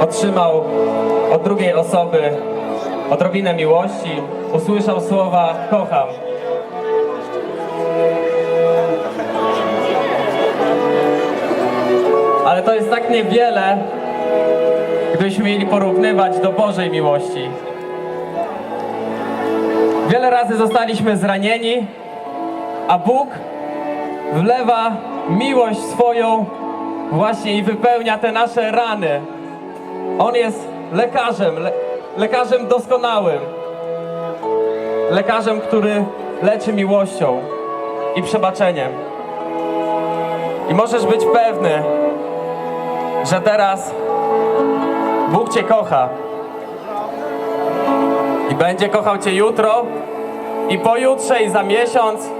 otrzymał od drugiej osoby odrobinę miłości, usłyszał słowa kocham. Ale to jest tak niewiele, gdybyśmy mieli porównywać do Bożej miłości. Wiele razy zostaliśmy zranieni, a Bóg wlewa miłość swoją właśnie i wypełnia te nasze rany. On jest lekarzem, le lekarzem doskonałym. Lekarzem, który leczy miłością i przebaczeniem. I możesz być pewny, że teraz Bóg Cię kocha. I będzie kochał Cię jutro, i pojutrze, i za miesiąc,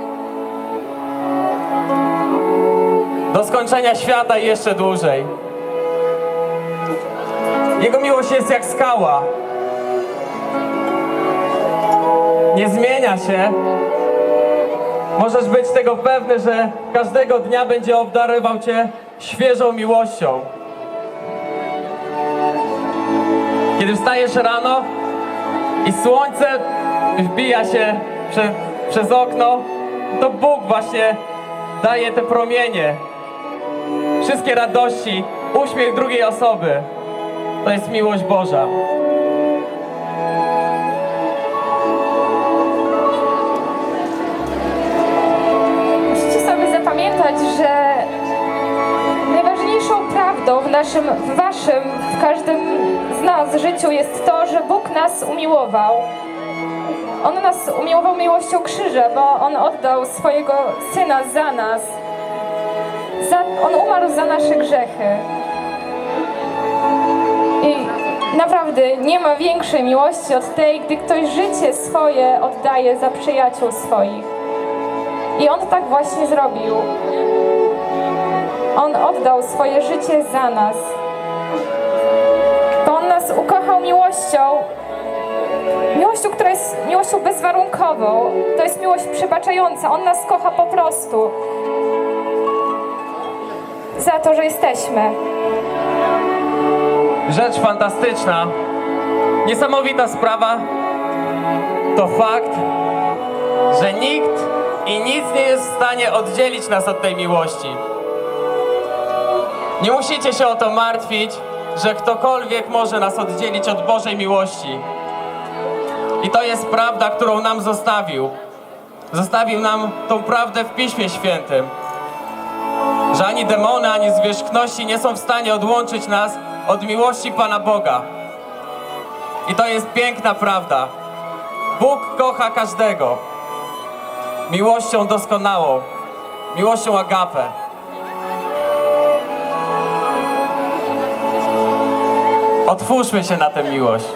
do skończenia świata i jeszcze dłużej. Jego miłość jest jak skała. Nie zmienia się. Możesz być tego pewny, że każdego dnia będzie obdarował Cię świeżą miłością. Kiedy wstajesz rano i słońce wbija się prze, przez okno, to Bóg właśnie daje te promienie. Wszystkie radości, uśmiech drugiej osoby. To jest miłość Boża. Musicie sobie zapamiętać, że najważniejszą prawdą w naszym, w waszym, w każdym z nas życiu jest to, że Bóg nas umiłował. On nas umiłował miłością krzyża, bo On oddał swojego Syna za nas. Za, on umarł za nasze grzechy. Naprawdę nie ma większej miłości od tej, gdy ktoś życie swoje oddaje za przyjaciół swoich. I on tak właśnie zrobił. On oddał swoje życie za nas. On nas ukochał miłością, miłością, która jest miłością bezwarunkową. To jest miłość przebaczająca. On nas kocha po prostu. Za to, że jesteśmy. Rzecz fantastyczna, niesamowita sprawa to fakt, że nikt i nic nie jest w stanie oddzielić nas od tej miłości. Nie musicie się o to martwić, że ktokolwiek może nas oddzielić od Bożej miłości. I to jest prawda, którą nam zostawił. Zostawił nam tą prawdę w Piśmie Świętym że ani demony, ani zwierzchności nie są w stanie odłączyć nas od miłości Pana Boga. I to jest piękna prawda. Bóg kocha każdego miłością doskonałą, miłością agapę. Otwórzmy się na tę miłość.